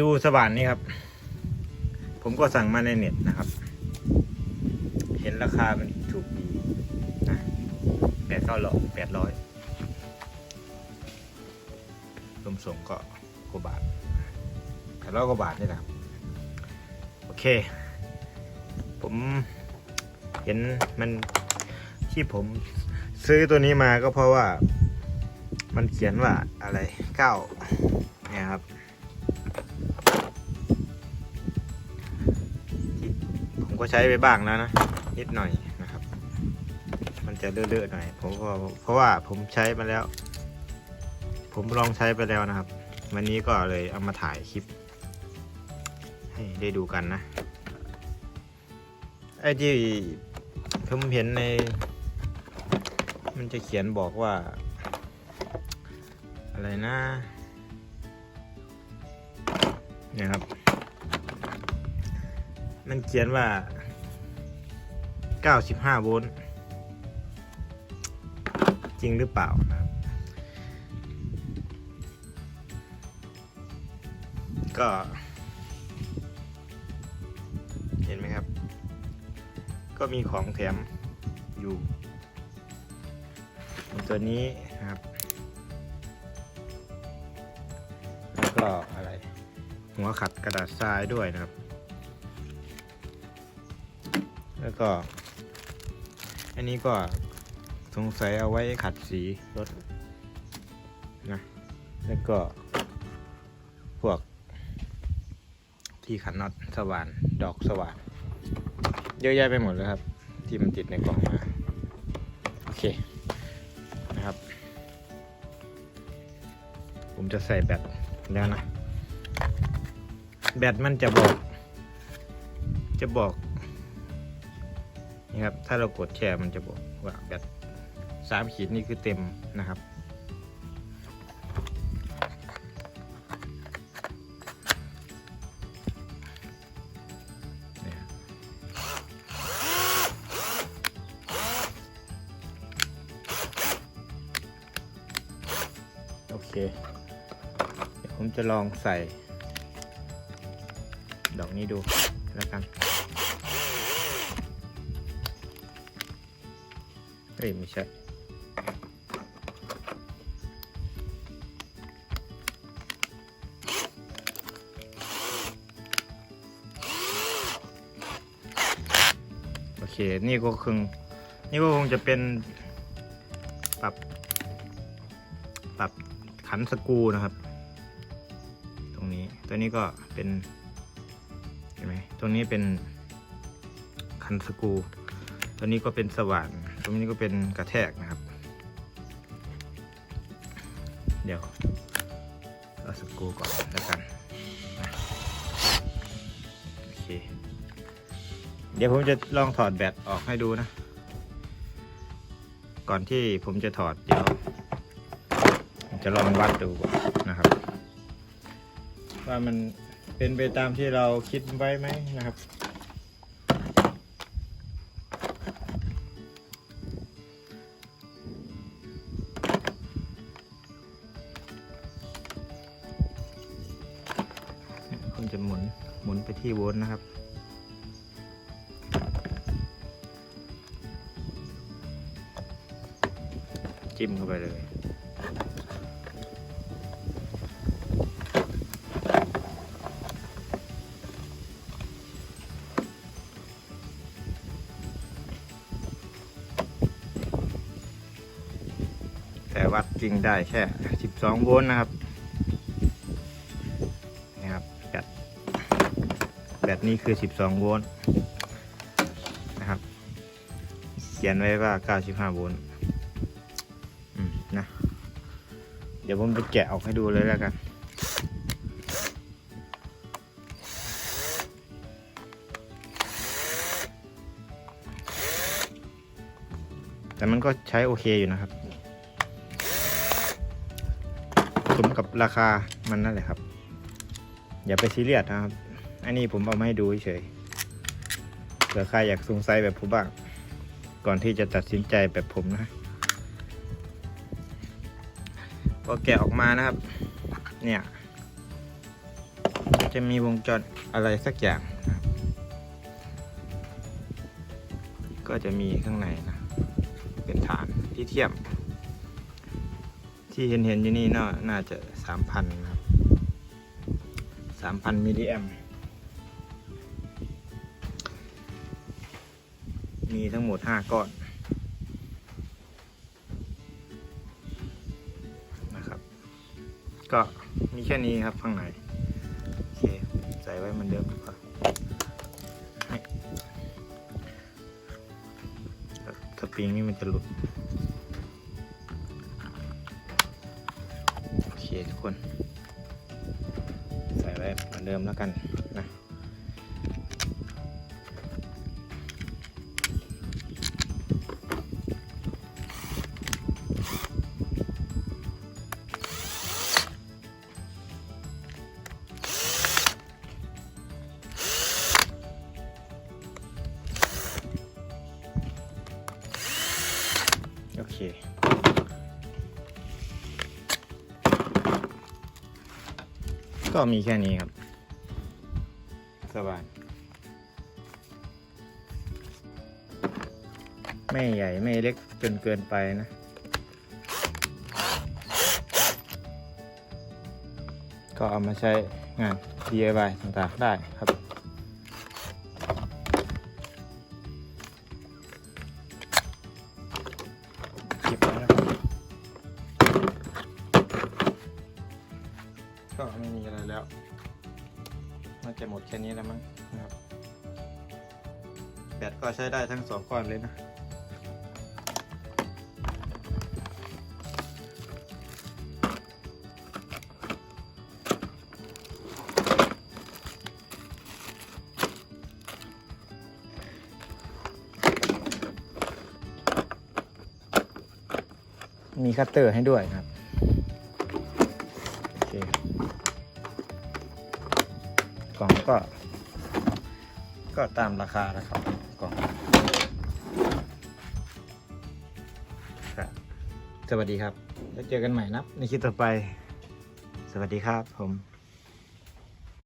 ดูสว่านนี่ครับ ผมก็สั่งมาในเน็ตนะครับ เห็นราคามันถูกดีนะแปดเก้าร้อยแปดร้อยรวมส่งก็กว่าบาทแปดร้อยกว่าบาทนี่แหละครับโอเค ผมเห็นมันที่ผมซื้อตัวนี้มาก็เพราะว่า มันเขียนว่าอะไรเก้าเนี่ยครับ ก็ใช้ไปบ้างแล้วนะนิดหน่อยนะครับ มันจะเลอะๆหน่อยผมก็เพราะว่าผมใช้มาแล้ว ผมลองใช้ไปแล้วนะครับ วันนี้ก็เลยเอามาถ่ายคลิป ให้ได้ดูกันนะไอ้ที่ผมเห็นใน มันจะเขียนบอกว่า อะไรนะเนี่ยครับ มันเขียนว่า 95 โวลต์ จริงหรือเปล่านะครับ ก็ เห็นไหมครับ ก็มีของแถมอยู่ตัวนี้นะครับ แล้วก็อะไร หัวขัดกระดาษทรายด้วยนะครับ แล้วก็ อันนี้ก็สงสัยเอาไว้ขัดสีรถนะแล้วก็ พวก ที่ขันน็อตสว่าน ดอกสว่าน เยอะแยะไปหมดเลยครับ ที่มันติดในกล่องมา โอเค นะครับ ผมจะใส่แบตแล้วนะ แบตมันจะบอก จะบอก นี่ครับ ถ้าเรากดแชร์มันจะบอกว่าแบตสามขีดนี่คือเต็มนะครับ โอเค เดี๋ยวผมจะลองใส่ ดอกนี้ดูแล้วกัน้ยไม่ใช่โอเค นี่ก็คงนี่ก็คงจะเป็นปรับ ปรับขันสกูนะครับ ตรงนี้ตัวนี้ก็เป็นเห็นไหมตรงนี้เป็นคันสกูตัวนี้ก็เป็นสว่าน ตรงนี้ก็เป็นกระแทกนะครับ เดี๋ยวเอาสกูก่อนแล้วกันโอเค เดี๋ยวผมจะลองถอดแบตออกให้ดูนะ ก่อนที่ผมจะถอดเดี๋ยวผมจะลองวัดดูก่อนนะครับ ว่ามันเป็นไปตามที่เราคิดไว้ไหมนะครับ คุณจะหมุนหมุนไปที่โวลต์นะครับ จิ้มเข้าไปเลยแต่วัดจริงได้แค่ 12 โวลต์นะครับ แบตนี้คือ 12 โวลต์นะครับ เขียนไว้ว่า 95 โวลต์นะ เดี๋ยวผมจะแกะออกให้ดูเลยแล้วกันแต่มันก็ใช้โอเคอยู่นะครับ สมกับราคามันนั่นแหละครับ อย่าไปซีเรียสนะครับ อันนี้ผมเอามาให้ดูเฉยเผื่อใครอยากสงสัยแบบผมบ้าง ก่อนที่จะตัดสินใจแบบผมนะพอแกะออกมานะครับ เนี่ย จะมีวงจรอะไรสักอย่าง ก็จะมีข้างในนะ เป็นฐานที่เทียม ที่เห็นเห็นอยู่นี่น่าจะสามพันครับสามพันมิลลิแอม มีทั้งหมดห้าก้อนนะครับ ก็มีแค่นี้ครับข้างในโอเคใส่ไว้เหมือนเดิมดีกว่าให้สปริงนี่มันจะหลุดโอเคทุกคน ใส่ไว้เหมือนเดิมแล้วกันนะ เค ก็มีแค่นี้ครับ สบาย ไม่ใหญ่ไม่เล็กจนเกินไปนะก็เอามาใช้งาน DIY ต่างๆได้ครับ ก็ไม่มีอะไรแล้วน่าจะหมดแค่นี้แล้วมั้งนะครับแบตก็ใช้ได้ทั้งสองก้อนเลยนะมีคัตเตอร์ให้ด้วยครับ ก็ ก็ตามราคานะครับกล่องครับสวัสดีครับ แล้วเจอกันใหม่นับในคลิปต่อไป สวัสดีครับผม